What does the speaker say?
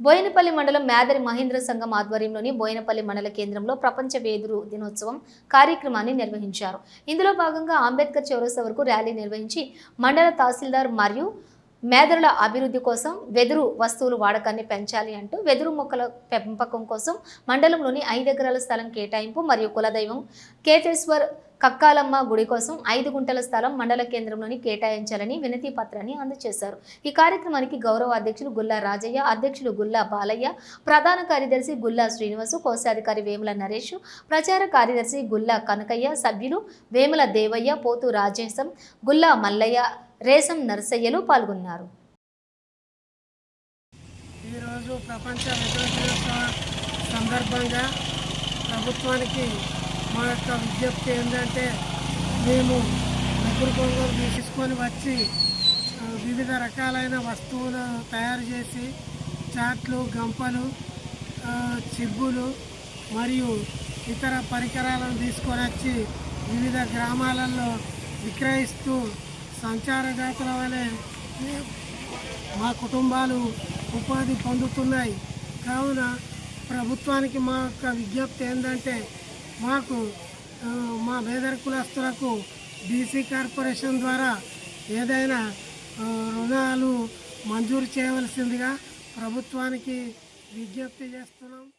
బోయినపల్లి మండలం మేదరి మహేంద్ర సంఘం ఆధ్వర్యంలోని బోయినపల్లి మండల కేంద్రంలో ప్రపంచ వేదురు దినోత్సవం కార్యక్రమాన్ని నిర్వహించారు. ఇందులో భాగంగా అంబేద్కర్ చౌరస్తా వరకు ర్యాలీ నిర్వహించి మండల తహసీల్దార్ మరియు మేదరుల అభివృద్ధి కోసం వెదురు వస్తువులు వాడకాన్ని పెంచాలి అంటూ వెదురు మొక్కల పెంపకం కోసం మండలంలోని ఐదు ఎకరాల స్థలం కేటాయింపు మరియు కులదైవం కేతేశ్వర్ కక్కాలమ్మ గుడి కోసం ఐదు గుంటల స్థలం మండల కేంద్రంలోని కేటాయించాలని వినతి పత్రాన్ని అందజేశారు. ఈ కార్యక్రమానికి గౌరవ అధ్యక్షులు గుల్లా రాజయ్య అధ్యక్షులు గుల్లా బాలయ్య ప్రధాన కార్యదర్శి గుల్లా శ్రీనివాసు కోశాధికారి వేముల నరేష్ ప్రచార కార్యదర్శి గుల్లా కనకయ్య సభ్యులు వేముల దేవయ్య పోతు రాజేశం గుల్లా మల్లయ్య రేసం నరసయ్యలు పాల్గొన్నారు. ఈరోజు ప్రపంచ విద్యుత్ దినోత్సవం సందర్భంగా ప్రభుత్వానికి మా యొక్క విజ్ఞప్తి ఏంటంటే మేము ముగ్గురు కొనుగోలు తీసుకొని వచ్చి వివిధ రకాలైన వస్తువులు తయారు చేసి చాట్లు గంపలు చిబ్బులు మరియు ఇతర పరికరాలను తీసుకొని వచ్చి వివిధ గ్రామాలలో విక్రయిస్తూ సంచారదాతల వలె మా కుటుంబాలు ఉపాధి పొందుతున్నాయి. కావున ప్రభుత్వానికి మా యొక్క విజ్ఞప్తి ఏంటంటే మాకు మా పేదర కులస్తులకు బీసీ కార్పొరేషన్ ద్వారా ఏదైనా రుణాలు మంజూరు చేయవలసిందిగా ప్రభుత్వానికి విజ్ఞప్తి చేస్తున్నాం.